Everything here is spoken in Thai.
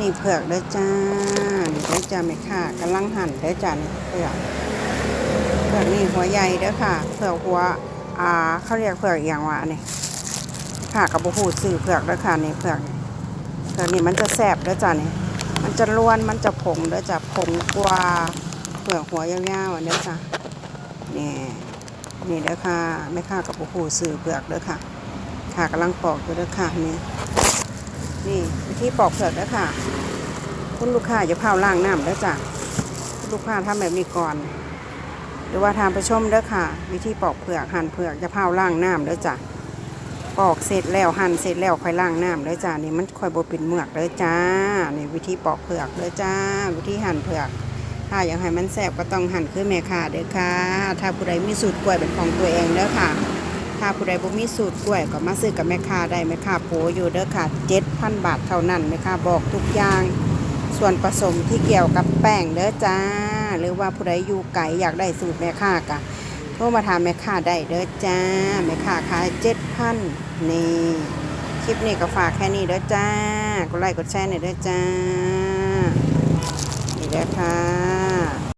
นี่เผือกเด้อจ้านี่ด้จ้าแม่ค่ะกำลังหั่นเด้อจ้านี่เผือกเผือกนี่หัวใหญ่เด้อค่ะเผือกหัวอ่าเขาเรียกเผือกอย่างวะนี่ค่ะกับบุหูสื่อเผือกเด้อค่ะนี่เผือกเผือกนี่มันจะแสบเด้อจ้านี่มันจะล้วนมันจะผงเด้อจ้าผงกว่าเผือกหัวยาวๆอันเด้อจ้านี่นี่เด้อค่ะแม่ค่ะกับบุหูสื่อเผือกเด้อค่ะค่ะกำลังปอกอยู่เด้อค่ะนี่ นี่วิธีปอกเผือกเด้อค่ะ คุณลูกค้าอย่าเผาล่างน้ำเด้อจ้ะคุณลูกค้าทำแบบนี้ก่อน หรือว่าทานไปชมเด้อค่ะ วิธีปอกเผือกหั่นเผือกอย่าเผาล่างน้ำเด้อจ้ะปอกเสร็จแล้วหั่นเสร็จแล้วค่อยล่างน้ำเด้อจ้ะนี่มันค่อยบ่เป็นเมือกเด้อจ้านี่วิธีปอกเผือกเด้อจ้า วิธีหั่นเผือก ถ้าอยากให้มันแซ่บก็ต้องหั่นคือแม่ค่ะเด้อค่ะ ถ้าผู้ใดมีสูตรกล้วยเป็นของตัวเองเด้อค่ะ ถ้าผู้ใดบ่มีสูตรกล้วยก็มาซื้อกับแม่ค้าได้แม่ค้าโปอยู่เด้อค่ะ7,000บาทเท่านั้นแม่ค้าบอกทุกอย่าง ส่วนผสมที่เกี่ยวกับแป้งเด้อจ้า หรือว่าผู้ใดอยู่ไกลอยากได้สูตรแม่ค้ากะโทรมาถามแม่ค้าได้เด้อจ้าแม่ค้าขาย7,000นี่คลิปนี้ก็ฝากแค่นี้เด้อจ้ากดไลค์กดแชร์หน่อยเด้อจ้านี่เด้อค่ะ